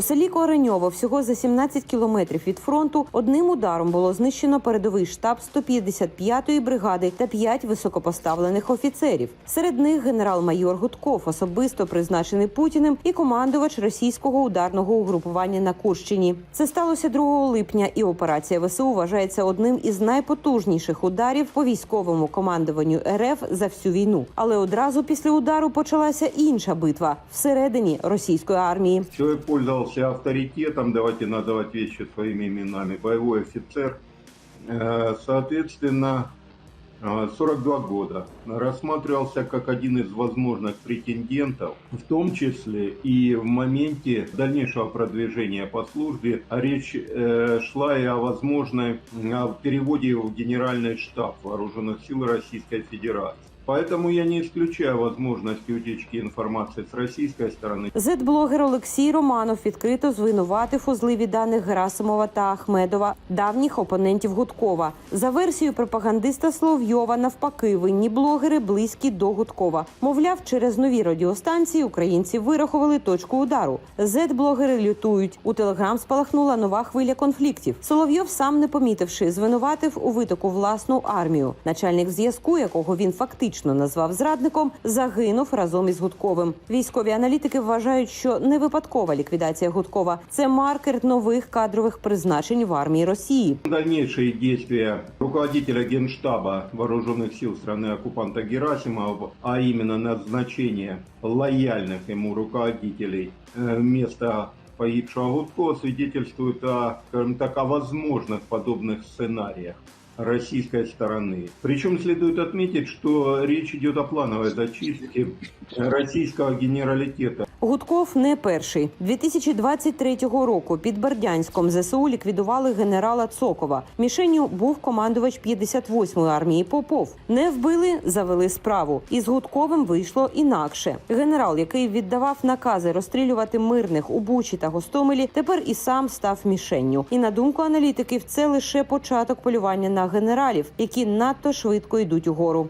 У селі Кореньово всього за 17 кілометрів від фронту одним ударом було знищено передовий штаб 155-ї бригади та п'ять високопоставлених офіцерів. Серед них генерал-майор Гудков, особисто призначений Путіним, і командувач російського ударного угрупування на Курщині. Це сталося 2 липня, і операція ВСУ вважається одним із найпотужніших ударів по військовому командуванню РФ за всю війну. Але одразу після удару почалася інша битва всередині російської армії. Человек пользовался авторитетом, давайте называть вещи своими именами, боевой офицер. Э, Соответственно, э, 42 года. Рассматривался как один из возможных претендентов, в том числе и в моменте дальнейшего продвижения по службе. Речь э, шла и о возможной э, о переводе в Генеральный штаб Вооруженных сил Российской Федерации. Поэтому я не исключаю возможности утечки информации с российской стороны. Зет-блогер Олексій Романов відкрито звинуватив у зливі даних Герасимова та Ахмедова, давніх опонентів Гудкова. За версією пропагандиста Соловйова, навпаки, винні блогери близькі до Гудкова. Мовляв, через нові радіостанції українці вирахували точку удару. Зет-блогери лютують. У телеграм спалахнула нова хвиля конфліктів. Соловйов, сам не помітивши, звинуватив у витоку власну армію. Начальник зв'язку, якого він фактично назвав зрадником, загинув разом із Гудковим. Військові аналітики вважають, що не випадкова ліквідація Гудкова це маркер нових кадрових призначень в армії Росії. Дальнейшие действия руководителя Генштаба вооруженных сил страны оккупанта Герасимова, а именно назначение лояльных ему руководителей э, вместо погибшего Гудкова свидетельствует о, скажем так, о возможных подобных сценариях российской стороны. Причем следует отметить, что речь идет о плановой зачистке российского генералитета. Гудков не перший. 2023 року під Бердянськом ЗСУ ліквідували генерала Цокова. Мішенню був командувач 58-ї армії Попов. Не вбили, завели справу. І з Гудковим вийшло інакше. Генерал, який віддавав накази розстрілювати мирних у Бучі та Гостомелі, тепер і сам став мішенню. І на думку аналітиків, це лише початок полювання на генералів, які надто швидко йдуть угору.